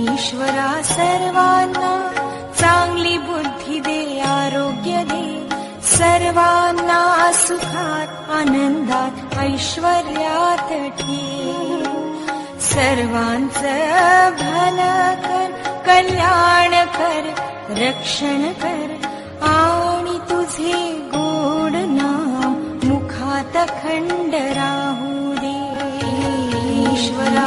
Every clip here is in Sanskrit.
ईश्वरा सर्वांना चांगली बुद्धी दे आरोग्य दे. सर्वांना सुखात आनंदात ऐश्वर्यात ठेव सर्वांचं भलं कर कल्याण कर रक्षण कर. आणि तुझे गोड नाम मुखात खंड राहू दे. ईश्वरा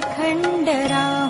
तुझे